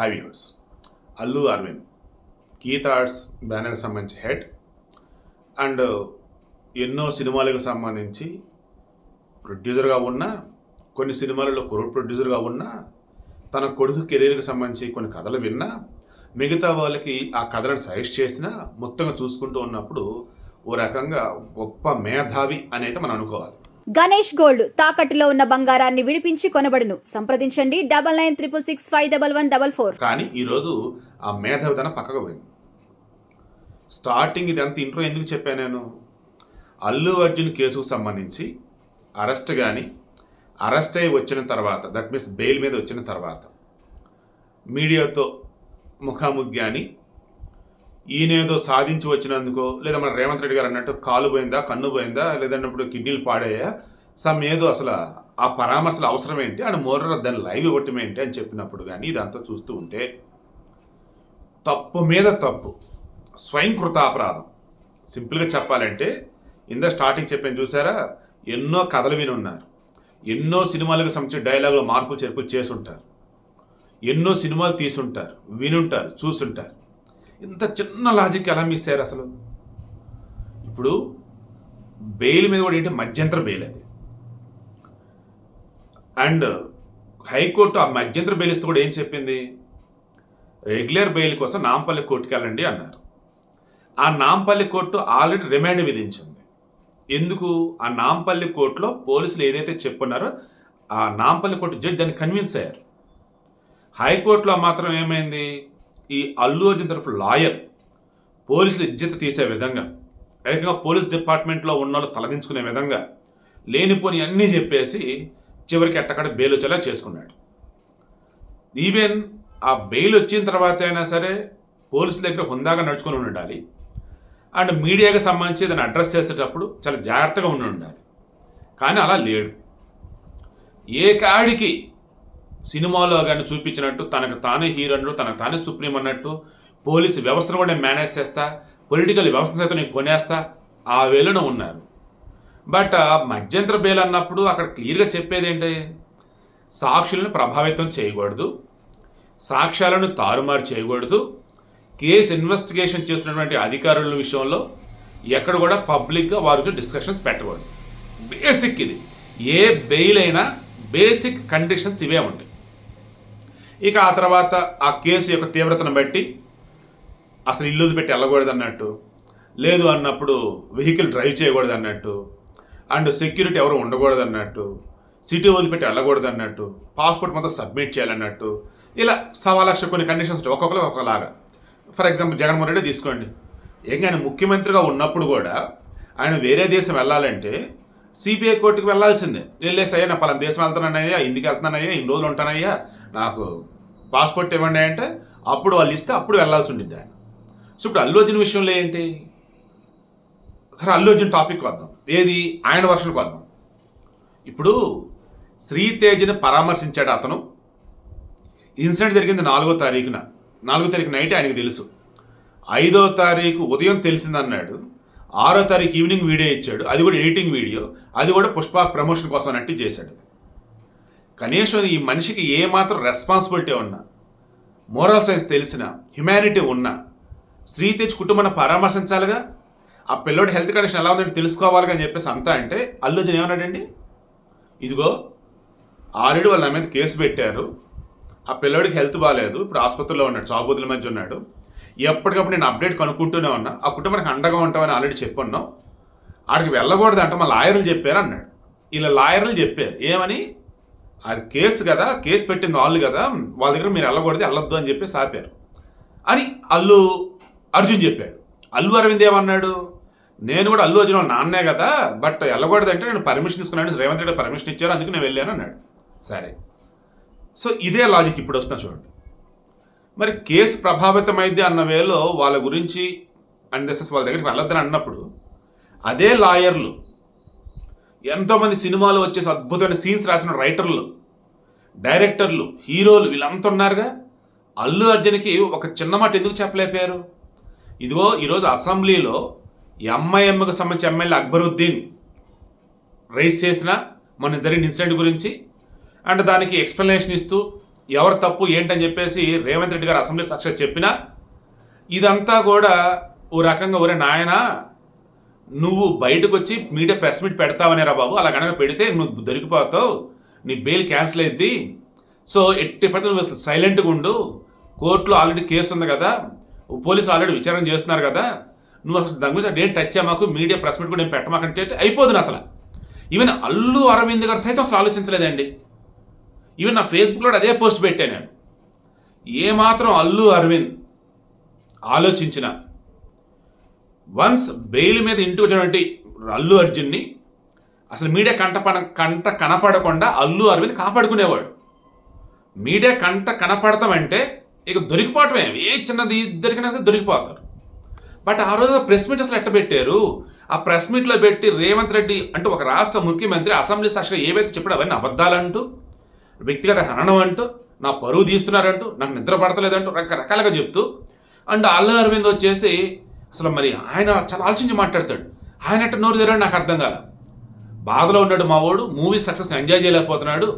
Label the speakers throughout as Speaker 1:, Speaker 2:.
Speaker 1: Hi viewers Allu Aravind Geetha arts బ్యానర్కి సంబంధించి head and uh, ఎన్నో సినిమాలకు సంబంధించి ప్రొడ్యూసర్గా ఉన్న కొన్ని సినిమాలలో కో ప్రొడ్యూసర్గా ఉన్న తన కొడుకు కెరీర్కి సంబంధించి కొన్ని కథలు విన్నా మిగతా వాళ్ళకి ఆ కథలను సజెస్ట్ చేసినా మొత్తంగా చూసుకుంటూ ఉన్నప్పుడు ఓ రకంగా గొప్ప మేధావి అనేది మనం అనుకోవాలి.
Speaker 2: గణేష్ గోల్డ్ తాకట్టులో ఉన్న బంగారాన్ని విడిపించి కొనబడును. సంప్రదించండి. Double nine triple six five double one double four.
Speaker 1: కానీ ఈరోజు ఆ మేధావితనం పక్కకు పోయింది. స్టార్టింగ్ ఇదంతా ఇంట్రో ఎందుకు చెప్పాను నేను? అల్లు అర్జున్ కేసుకు సంబంధించి అరెస్ట్ కానీ అరెస్ట్ అయి వచ్చిన తర్వాత దట్ మీన్స్ బెయిల్ మీద వచ్చిన తర్వాత మీడియాతో ముఖాముఖి కానీ ఈయనేదో సాధించి వచ్చినందుకో లేదా మన రేవంత్ రెడ్డి గారు అన్నట్టు కాలు పోయిందా కన్ను పోయిందా లేదన్నప్పుడు కిడ్నీలు పాడాయా సమ్ ఏదో అసలు ఆ పరామర్శలు అవసరం ఏంటి అని మోర్ర దాన్ని లైవ్ ఇవ్వటం ఏంటి అని చెప్పినప్పుడు కానీ ఇదంతా చూస్తూ ఉంటే తప్పు మీద తప్పు స్వయం కృతాపరాధం సింపుల్గా చెప్పాలంటే ఇందా స్టార్టింగ్ చెప్పాను చూసారా ఎన్నో కథలు విని ఉన్నారు ఎన్నో సినిమాలకు సంబంధించిన డైలాగులు మార్పులు చేర్పులు చేసి ఉంటారు ఎన్నో సినిమాలు తీసుంటారు వినుంటారు చూసుంటారు ఇంత చిన్న లాజిక్ ఎలా మిస్ అయ్యారు అసలు? ఇప్పుడు బెయిల్ మీద కూడా ఏంటి? మధ్యంతర బెయిల్ అది. అండ్ హైకోర్టు ఆ మధ్యంతర బెయిల్ ఇస్తే కూడా ఏం చెప్పింది? రెగ్యులర్ బెయిల్ కోసం నాంపల్లి కోర్టుకి వెళ్ళండి అన్నారు. ఆ నాంపల్లి కోర్టు ఆల్రెడీ రిమాండ్ విధించింది. ఎందుకు? ఆ నాంపల్లి కోర్టులో పోలీసులు ఏదైతే చెప్పున్నారో ఆ నాంపల్లి కోర్టు జడ్జి దాన్ని కన్విన్స్ అయ్యారు. హైకోర్టులో మాత్రం ఏమైంది? ఈ అల్లు అర్జున్ తరఫు లాయర్ పోలీసులు ఇజ్జత తీసే విధంగా ఏకంగా పోలీస్ డిపార్ట్మెంట్లో ఉన్న వాళ్ళు తలదించుకునే విధంగా లేనిపోని అన్నీ చెప్పేసి చివరికి ఎట్టకడ బెయిల్ వచ్చేలా చేసుకున్నాడు. ఈవెన్ ఆ బెయిల్ వచ్చిన తర్వాత అయినా సరే పోలీసుల దగ్గర హుందాగా నడుచుకొని ఉండాలి. అండ్ మీడియాకి సంబంధించి దాన్ని అడ్రస్ చేసేటప్పుడు చాలా జాగ్రత్తగా ఉండి ఉండాలి. కానీ అలా లేడు. ఏ కాడికి సినిమాలో కానీ చూపించినట్టు తనకు తానే హీరో అన్నట్టు తనకు తానే సుప్రీం అన్నట్టు పోలీసు వ్యవస్థను కూడా నేను మేనేజ్ చేస్తా పొలిటికల్ వ్యవస్థ సైతం నేను కొనేస్తా ఆ వేలున ఉన్నారు. బట్ మధ్యంతర బెయిల్ అన్నప్పుడు అక్కడ క్లియర్గా చెప్పేది ఏంటి? సాక్షులను ప్రభావితం చేయకూడదు సాక్ష్యాలను తారుమారు చేయకూడదు కేసు ఇన్వెస్టిగేషన్ చేస్తున్నటువంటి అధికారుల విషయంలో ఎక్కడ కూడా పబ్లిక్గా వారితో డిస్కషన్స్ పెట్టకూడదు. బేసిక్ ఇది. ఏ బెయిల్ అయినా బేసిక్ కండిషన్స్ ఇవే ఉంటాయి. ఇక ఆ తర్వాత ఆ కేసు యొక్క తీవ్రతను బట్టి అసలు ఇల్లు పెట్టి వెళ్ళకూడదు అన్నట్టు లేదు అన్నప్పుడు వెహికల్ డ్రైవ్ చేయకూడదు అన్నట్టు అండ్ సెక్యూరిటీ ఎవరు ఉండకూడదు అన్నట్టు సిటీ వదిలిపెట్టి వెళ్ళకూడదు అన్నట్టు పాస్పోర్ట్ మొత్తం సబ్మిట్ చేయాలన్నట్టు ఇలా సవా లక్ష కొన్ని కండిషన్స్ ఒక్కొక్కరు ఒక్కలాగా ఫర్ ఎగ్జాంపుల్ జగన్మోహన్ రెడ్డి తీసుకోండి. ఏం ఆయన ముఖ్యమంత్రిగా ఉన్నప్పుడు కూడా ఆయన వేరే దేశం వెళ్ళాలంటే సిబిఐ కోర్టుకు వెళ్ళాల్సిందే. వెళ్ళేసి అయ్యా నా పలానా దేశం వెళ్తానయ్యా ఇందుకు వెళ్తున్నానయ్యా ఇన్ని రోజులు ఉంటానయ్యా నాకు పాస్పోర్ట్ ఇవ్వండి అంటే అప్పుడు వాళ్ళు ఇస్తే అప్పుడు వెళ్ళాల్సి ఉండిద్ది ఆయన. సో ఇప్పుడు అల్లు అర్జున్ విషయంలో ఏంటి? సరే అల్లు అర్జున్ టాపిక్ వద్దాం. ఏది? ఆయన వర్షన్కి వద్దాం. ఇప్పుడు శ్రీతేజ్ని పరామర్శించాడు అతను. ఇన్సిడెంట్ జరిగింది నాలుగో తారీఖున. నాలుగో తారీఖు నైట్ ఆయనకు తెలుసు. ఐదో తారీఖు ఉదయం తెలిసిందన్నాడు. ఆరో తారీఖు ఈవినింగ్ వీడియో ఇచ్చాడు. అది కూడా ఎడిటింగ్ వీడియో అది కూడా పుష్ప ప్రమోషన్ కోసం అన్నట్టు చేశాడు. కనీసం ఈ మనిషికి ఏమాత్రం రెస్పాన్సిబిలిటీ ఉన్నా మోరల్ సైన్స్ తెలిసిన హ్యుమానిటీ ఉన్నా శ్రీతేజ్ కుటుంబాన్ని పరామర్శించాలిగా? ఆ పిల్లోడి హెల్త్ కండిషన్ ఎలా ఉందంటే తెలుసుకోవాలి అని చెప్పేసి అంతా అంటే అల్లుజన్ ఏమన్నాడండి? ఇదిగో ఆల్రెడీ వాళ్ళ నా మీద కేసు పెట్టారు. ఆ పిల్లోడికి హెల్త్ బాగాలేదు ఇప్పుడు ఆసుపత్రిలో ఉన్నాడు. చాబోతుల మధ్య ఉన్నాడు. ఎప్పటికప్పుడు నేను అప్డేట్ కనుక్కుంటూనే ఉన్నా. ఆ కుటుంబానికి అండగా ఉంటామని ఆల్రెడీ చెప్పున్నాం ఆడికి వెళ్ళకూడదు అంటే మా లాయర్లు చెప్పారు అన్నాడు. ఇలా లాయర్లు చెప్పారు. ఏమని? అది కేసు కదా కేసు పెట్టింది వాళ్ళు కదా వాళ్ళ దగ్గర మీరు వెళ్ళకూడదు వెళ్ళొద్దు అని చెప్పి ఆపారు. అని అల్లు అర్జున్ చెప్పాడు. అల్లు అరవింద్ ఏమన్నాడు? నేను కూడా అల్లు అర్జున్ వాళ్ళ నాన్నే కదా బట్ వెళ్ళకూడదు అంటే నేను పర్మిషన్ తీసుకున్నాను రేవంత్ రెడ్డి పర్మిషన్ ఇచ్చారు అందుకు నేను వెళ్ళాను అన్నాడు. సరే. సో ఇదే లాజిక్ ఇప్పుడు వస్తున్నా చూడండి. మరి కేసు ప్రభావితమైంది అన్న వేలో వాళ్ళ గురించి అండ్ దిసెస్ వాళ్ళ దగ్గరికి వెళ్ళొద్దని అన్నప్పుడు అదే లాయర్లు ఎంతోమంది సినిమాలు వచ్చేసి అద్భుతమైన సీన్స్ రాసిన రైటర్లు డైరెక్టర్లు హీరోలు వీళ్ళంతా ఉన్నారుగా. అల్లు అర్జున్కి ఒక చిన్న మాట ఎందుకు చెప్పలేపారు? ఇదిగో ఈరోజు అసెంబ్లీలో ఎంఐఎంకి సంబంధించి ఎమ్మెల్యే అక్బరుద్దీన్ రైజ్ చేసిన మొన్న జరిగిన ఇన్సిడెంట్ గురించి అండ్ దానికి ఎక్స్ప్లెనేషన్ ఇస్తూ ఎవరు తప్పు ఏంటని చెప్పేసి రేవంత్ రెడ్డి గారు అసెంబ్లీ సాక్షాత్ చెప్పినా ఇదంతా కూడా ఓ రకంగా ఒరే నాయనా నువ్వు బయటకు వచ్చి మీడియా ప్రెస్ మీట్ పెడతావనేరా బాబు అలా కనుక పెడితే నువ్వు దొరికిపోతావు నీ బెయిల్ క్యాన్సిల్ అయింది. సో ఎట్టి పట్ల నువ్వు సైలెంట్గా ఉండు. కోర్టులో ఆల్రెడీ కేసు ఉంది కదా పోలీసు ఆల్రెడీ విచారణ చేస్తున్నారు కదా నువ్వు అసలు దాని గురించి డేట్ టచ్ మాకు మీడియా ప్రెస్ మీట్ కూడా నేను పెట్టమాకంటే అయిపోతుంది అసలు. ఈవెన్ అల్లు అరవింద్ గారు సైతం అసలు ఆలోచించలేదండి. ఈవెన్ నా ఫేస్బుక్లో అదే పోస్ట్ పెట్టాను నేను. ఏమాత్రం అల్లు అరవింద్ ఆలోచించిన వన్స్ బెయిల్ మీద ఇంటికి వచ్చినటువంటి అల్లు అర్జున్ని అసలు మీడియా కంట పడ కంట కనపడకుండా అల్లు అరవింద్ కాపాడుకునేవాడు. మీడియా కంట కనపడతామంటే ఇక దొరికిపోవటమే. ఏ చిన్నది ఇద్దరికైనా సరే దొరికిపోతారు. బట్ ఆ రోజు ప్రెస్ మీట్ అసలు ఎట్ట పెట్టారు? ఆ ప్రెస్ మీట్లో పెట్టి రేవంత్ రెడ్డి అంటే ఒక రాష్ట్ర ముఖ్యమంత్రి అసెంబ్లీ సాక్షిగా ఏవైతే చెప్పాడు అవన్నీ అబద్ధాలంటూ వ్యక్తిగత హననం అంటూ నా పరువు తీస్తున్నారంటూ నాకు నిద్ర పడతలేదంటూ రకరకాలుగా చెప్తూ అండ్ అల్లు అరవింద్ వచ్చేసి అసలు మరి ఆయన చాలా ఆలోచించి మాట్లాడతాడు. ఆయన ఎట్ట నోరు తెరాడు నాకు అర్థం కాల. బాధలో ఉన్నాడు మా వాడు మూవీ సక్సెస్ ఎంజాయ్ చేయలేకపోతున్నాడు.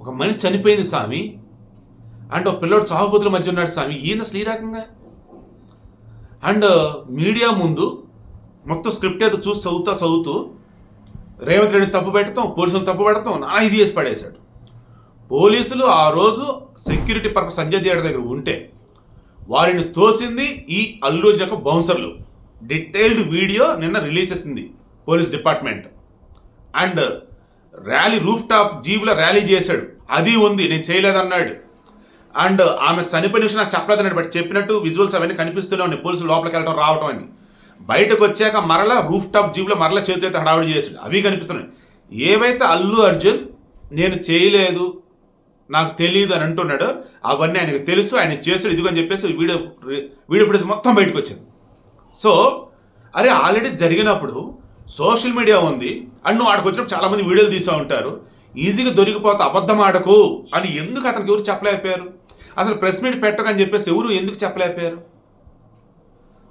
Speaker 1: ఒక మనిషి చనిపోయింది స్వామి అండ్ ఒక పిల్లోడు చావుపోతుల మధ్య ఉన్నాడు స్వామి. ఈయన అసలు ఈ రకంగా? అండ్ మీడియా ముందు మొత్తం స్క్రిప్ట్ ఏదో చూసి చదువుతా చదువుతూ రేవంత్ రెడ్డి తప్పు పెట్టడం పోలీసులు తప్పు పెడతాం నా ఇది చేసి పడేశాడు. పోలీసులు ఆ రోజు సెక్యూరిటీ పర్పస్ సంజయ్ థియేటర్ దగ్గర ఉంటే వారిని తోసింది ఈ అల్లు యొక్క బౌన్సర్లు. డీటెయిల్డ్ వీడియో నిన్న రిలీజ్ చేసింది police department. And rally rooftop జీబులో rally చేశాడు. అది ఉంది నేను చేయలేదన్నాడు. అండ్ ఆమె చనిపోయిన విషయం నాకు చెప్పలేదన్నాడు బట్ చెప్పినట్టు విజువల్స్ అవన్నీ కనిపిస్తూనే ఉన్నాయి పోలీసులు లోపలికి వెళ్ళడం రావడం అని. బయటకు వచ్చాక మరలా రూఫ్ టాప్ జీబులో మరలా చేతితో హడావిడి చేసాడు అవి కనిపిస్తున్నాయి. ఏవైతే అల్లు అర్జున్ నేను చేయలేదు నాకు తెలియదు అని అంటున్నాడు. అవన్నీ ఆయనకు తెలుసు. ఆయన చేసాడు ఇదిగో అని చెప్పేసి వీడియో వీడియో ఫుటేజ్ మొత్తం బయటకు వచ్చింది. సో అరే ఆల్రెడీ జరిగినప్పుడు సోషల్ మీడియా ఉంది. అండ్ నువ్వు ఆడికి వచ్చినప్పుడు చాలామంది వీడియోలు తీసా ఉంటారు. ఈజీగా దొరికిపోతే అబద్ధం ఆడకు అని ఎందుకు అతనికి ఎవరు చెప్పలేకపోయారు? అసలు ప్రెస్ మీట్ పెట్టకని చెప్పేసి ఎవరు ఎందుకు చెప్పలేకపోయారు?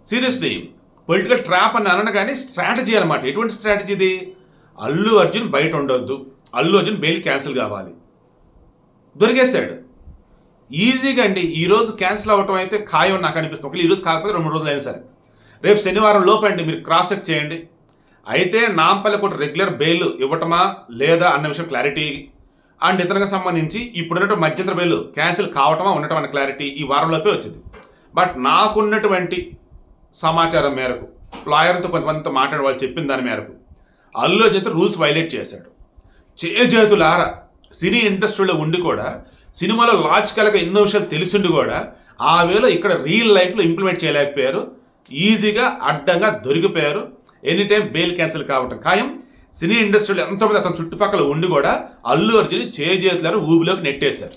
Speaker 1: సీరియస్లీ పొలిటికల్ ట్రాప్ అని అనను కానీ స్ట్రాటజీ అనమాట ఎటువంటి స్ట్రాటజీది అల్లు అర్జున్ బయట ఉండొద్దు. అల్లు అర్జున్ బెయిల్ క్యాన్సిల్ కావాలి. దొరికేశాడు. ఈజీగా అండి ఈరోజు క్యాన్సిల్ అవ్వటం అయితే ఖాయం నాకు అనిపిస్తుంది. ఒకవేళ ఈరోజు కాకపోతే రెండు రోజులు అయినా సరే. రేపు శనివారం లోపు అండి మీరు క్రాస్ చెక్ చేయండి. అయితే నాంపల్లి కూడా రెగ్యులర్ బెయిల్ ఇవ్వటమా లేదా అన్న విషయం క్లారిటీ. అండ్ ఇతనికి సంబంధించి ఇప్పుడున్నటువంటి మధ్యంతర బెయిల్ క్యాన్సిల్ కావటమా ఉండటం అనే క్లారిటీ ఈ వారంలోపే వచ్చింది. బట్ నాకున్నటువంటి సమాచారం మేరకు లాయర్తో కొంతమందితో మాట్లాడే వాళ్ళు చెప్పిన దాని మేరకు అల్లు అర్జున్ రూల్స్ వైలేట్ చేశాడు. చేజేతులార సినీ ఇండస్ట్రీలో ఉండి కూడా సినిమాలో లాజికల్గా ఎన్నో విషయాలు తెలిసిండి కూడా ఆ వేలో ఇక్కడ రియల్ లైఫ్లో ఇంప్లిమెంట్ చేయలేకపోయారు. ఈజీగా అడ్డంగా దొరికిపోయారు. ఎనీ టైం బెయిల్ క్యాన్సిల్ కావటం ఖాయం. సినీ ఇండస్ట్రీలో ఎంతోమంది అతని చుట్టుపక్కల ఉండి కూడా అల్లు అర్జున్ చేజేతులారు ఊబిలోకి నెట్టేశారు.